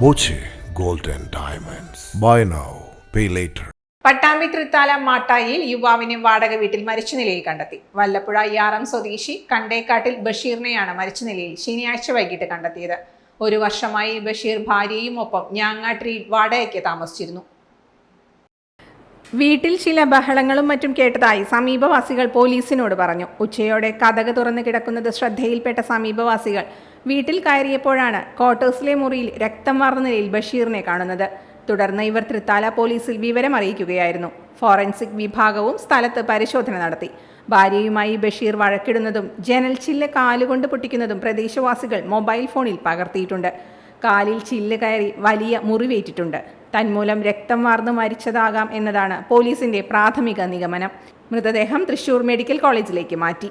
Boche gold and Diamonds. Buy now, pay later. Pattambi Thrithala മാട്ടായിൽ യുവാവിനെ വാടക വീട്ടിൽ മരിച്ച നിലയിൽ കണ്ടെത്തി വല്ലപ്പുഴ യാറം സ്വദേശി കണ്ടേക്കാട്ടിൽ ബഷീറിനെയാണ് മരിച്ച നിലയിൽ ശനിയാഴ്ച വൈകിട്ട് കണ്ടെത്തിയത് ഒരു വർഷമായി ബഷീർ ഭാര്യയും ഒപ്പം ഞാങ്ങാട്ടിൽ വാടകയ്ക്ക് താമസിച്ചിരുന്നു വീട്ടിൽ ചില ബഹളങ്ങളും മറ്റും കേട്ടതായി സമീപവാസികൾ പോലീസിനോട് പറഞ്ഞു ഉച്ചയോടെ കഥക തുറന്നു കിടക്കുന്നത് ശ്രദ്ധയിൽപ്പെട്ട സമീപവാസികൾ വീട്ടിൽ കയറിയപ്പോഴാണ് ക്വാർട്ടേഴ്സിലെ മുറിയിൽ രക്തം വാർന്ന നിലയിൽ ബഷീറിനെ കാണുന്നത്. തുടർന്ന് ഇവർ തൃത്താല പോലീസിൽ വിവരം അറിയിക്കുകയായിരുന്നു. ഫോറൻസിക് വിഭാഗവും സ്ഥലത്ത് പരിശോധന നടത്തി. ഭാര്യയുമായി ബഷീർ വഴക്കിടുന്നതും ജനൽ ചില്ല് കാലുകൊണ്ട് പൊട്ടിക്കുന്നതും പ്രദേശവാസികൾ മൊബൈൽ ഫോണിൽ പകർത്തിയിട്ടുണ്ട്. കാലിൽ ചില്ല് കയറി വലിയ മുറിവേറ്റിട്ടുണ്ട്. തന്മൂലം രക്തം വാർന്നു മരിച്ചതാകാം എന്നതാണ് പോലീസിന്റെ പ്രാഥമിക നിഗമനം. മൃതദേഹം തൃശൂർ മെഡിക്കൽ കോളേജിലേക്ക് മാറ്റി.